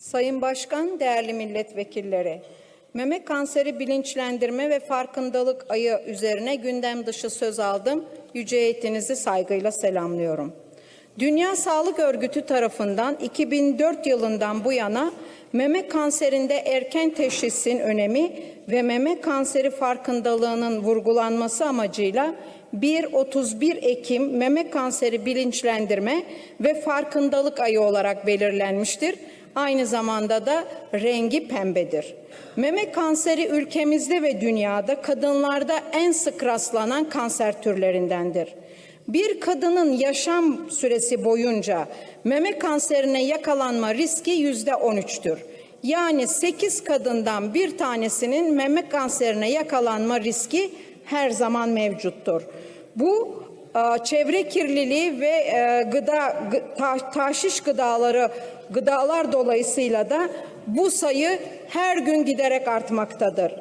Sayın Başkan, değerli milletvekilleri, meme kanseri bilinçlendirme ve farkındalık ayı üzerine gündem dışı söz aldım. Yüce heyetinizi saygıyla selamlıyorum. Dünya Sağlık Örgütü tarafından 2004 yılından bu yana meme kanserinde erken teşhisin önemi ve meme kanseri farkındalığının vurgulanması amacıyla 1-31 Ekim meme kanseri bilinçlendirme ve farkındalık ayı olarak belirlenmiştir. Aynı zamanda da rengi pembedir. Meme kanseri ülkemizde ve dünyada kadınlarda en sık rastlanan kanser türlerindendir. Bir kadının yaşam süresi boyunca meme kanserine yakalanma riski yüzde 13'tür. Yani 8 kadından bir tanesinin meme kanserine yakalanma riski her zaman mevcuttur. Bu çevre kirliliği ve e, gıda gı- ta- taşiş gıdaları gıdalar dolayısıyla da bu sayı her gün giderek artmaktadır.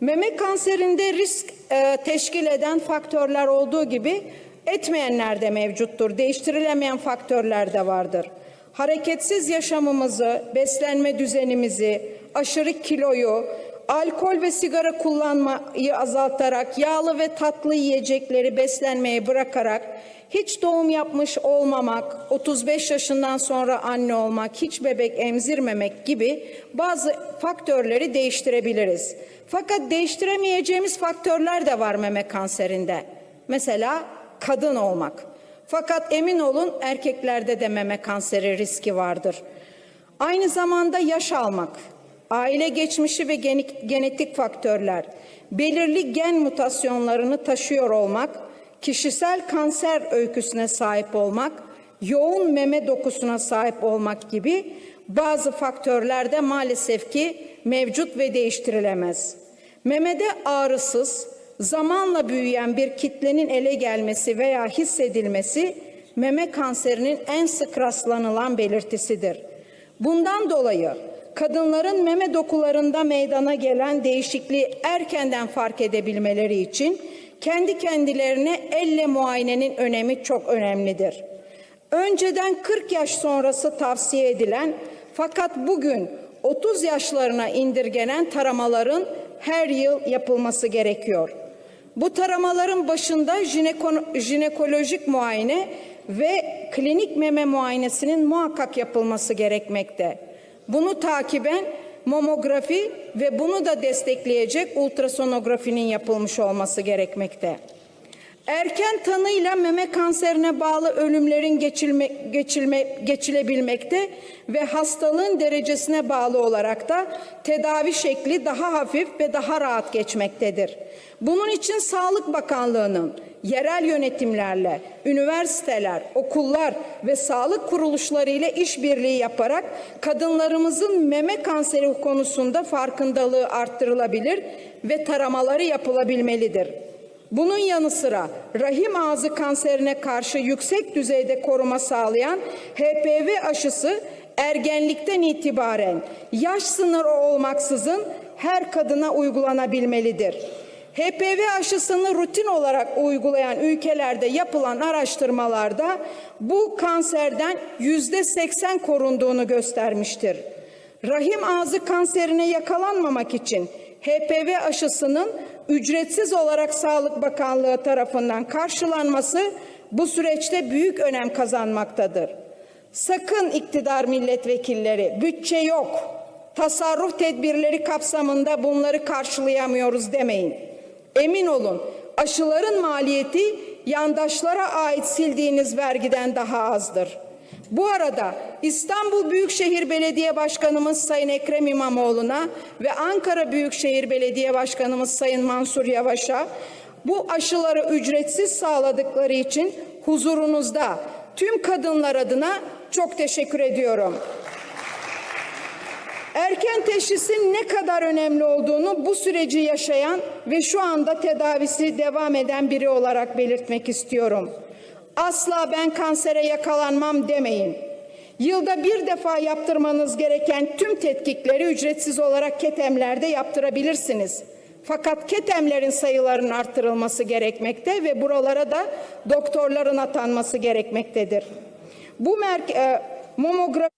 Meme kanserinde risk e, teşkil eden faktörler olduğu gibi etmeyenler de mevcuttur. Değiştirilemeyen faktörler de vardır. Hareketsiz yaşamımızı, beslenme düzenimizi, aşırı kiloyu, alkol ve sigara kullanmayı azaltarak, yağlı ve tatlı yiyecekleri beslenmeyi bırakarak, hiç doğum yapmış olmamak, 35 yaşından sonra anne olmak, hiç bebek emzirmemek gibi bazı faktörleri değiştirebiliriz. Fakat değiştiremeyeceğimiz faktörler de var meme kanserinde. Mesela kadın olmak. Fakat emin olun erkeklerde de meme kanseri riski vardır. Aynı zamanda yaş almak, aile geçmişi ve genetik faktörler, belirli gen mutasyonlarını taşıyor olmak, kişisel kanser öyküsüne sahip olmak, yoğun meme dokusuna sahip olmak gibi bazı faktörler de maalesef ki mevcut ve değiştirilemez. Memede ağrısız, zamanla büyüyen bir kitlenin ele gelmesi veya hissedilmesi meme kanserinin en sık rastlanılan belirtisidir. Bundan dolayı kadınların meme dokularında meydana gelen değişikliği erkenden fark edebilmeleri için kendi kendilerine elle muayenenin önemi çok önemlidir. Önceden 40 yaş sonrası tavsiye edilen fakat bugün 30 yaşlarına indirgenen taramaların her yıl yapılması gerekiyor. Bu taramaların başında jineko- jinekolojik muayene ve klinik meme muayenesinin muhakkak yapılması gerekmekte. Bunu takiben mamografi ve bunu da destekleyecek ultrasonografinin yapılmış olması gerekmekte. Erken tanıyla meme kanserine bağlı ölümlerin geçilme, geçilme, geçilebilmekte ve hastalığın derecesine bağlı olarak da tedavi şekli daha hafif ve daha rahat geçmektedir. Bunun için Sağlık Bakanlığı'nın yerel yönetimlerle, üniversiteler, okullar ve sağlık kuruluşları ile işbirliği yaparak kadınlarımızın meme kanseri konusunda farkındalığı arttırılabilir ve taramaları yapılabilmelidir. Bunun yanı sıra rahim ağzı kanserine karşı yüksek düzeyde koruma sağlayan HPV aşısı ergenlikten itibaren yaş sınırı olmaksızın her kadına uygulanabilmelidir. HPV aşısını rutin olarak uygulayan ülkelerde yapılan araştırmalarda bu kanserden yüzde 80 korunduğunu göstermiştir. Rahim ağzı kanserine yakalanmamak için HPV aşısının ücretsiz olarak Sağlık Bakanlığı tarafından karşılanması bu süreçte büyük önem kazanmaktadır. Sakın iktidar milletvekilleri bütçe yok, tasarruf tedbirleri kapsamında bunları karşılayamıyoruz demeyin. Emin olun aşıların maliyeti yandaşlara ait sildiğiniz vergiden daha azdır. Bu arada İstanbul Büyükşehir Belediye Başkanımız Sayın Ekrem İmamoğlu'na ve Ankara Büyükşehir Belediye Başkanımız Sayın Mansur Yavaş'a bu aşıları ücretsiz sağladıkları için huzurunuzda tüm kadınlar adına çok teşekkür ediyorum. Erken teşhisin ne kadar önemli olduğunu bu süreci yaşayan ve şu anda tedavisi devam eden biri olarak belirtmek istiyorum. Asla ben kansere yakalanmam demeyin. Yılda bir defa yaptırmanız gereken tüm tetkikleri ücretsiz olarak ketemlerde yaptırabilirsiniz. Fakat ketemlerin sayılarının artırılması gerekmekte ve buralara da doktorların atanması gerekmektedir. Bu merke, e, mamografi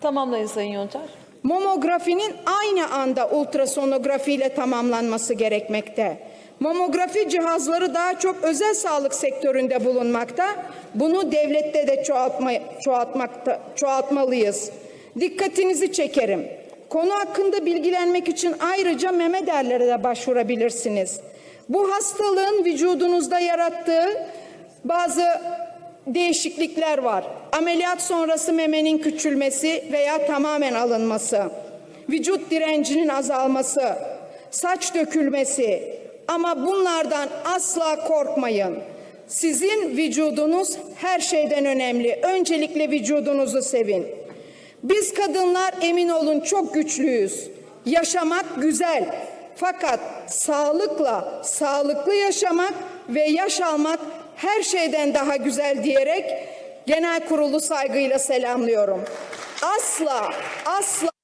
Tamamlayın Sayın Yontar. Mamografinin aynı anda ultrasonografi ile tamamlanması gerekmekte. Mamografi cihazları daha çok özel sağlık sektöründe bulunmakta. Bunu devlette de çoğaltma, çoğaltmakta, çoğaltmalıyız. Dikkatinizi çekerim. Konu hakkında bilgilenmek için ayrıca meme derlere de başvurabilirsiniz. Bu hastalığın vücudunuzda yarattığı bazı değişiklikler var. Ameliyat sonrası memenin küçülmesi veya tamamen alınması, vücut direncinin azalması, saç dökülmesi ama bunlardan asla korkmayın. Sizin vücudunuz her şeyden önemli. Öncelikle vücudunuzu sevin. Biz kadınlar emin olun çok güçlüyüz. Yaşamak güzel. Fakat sağlıkla, sağlıklı yaşamak ve yaş almak her şeyden daha güzel diyerek genel kurulu saygıyla selamlıyorum. Asla, asla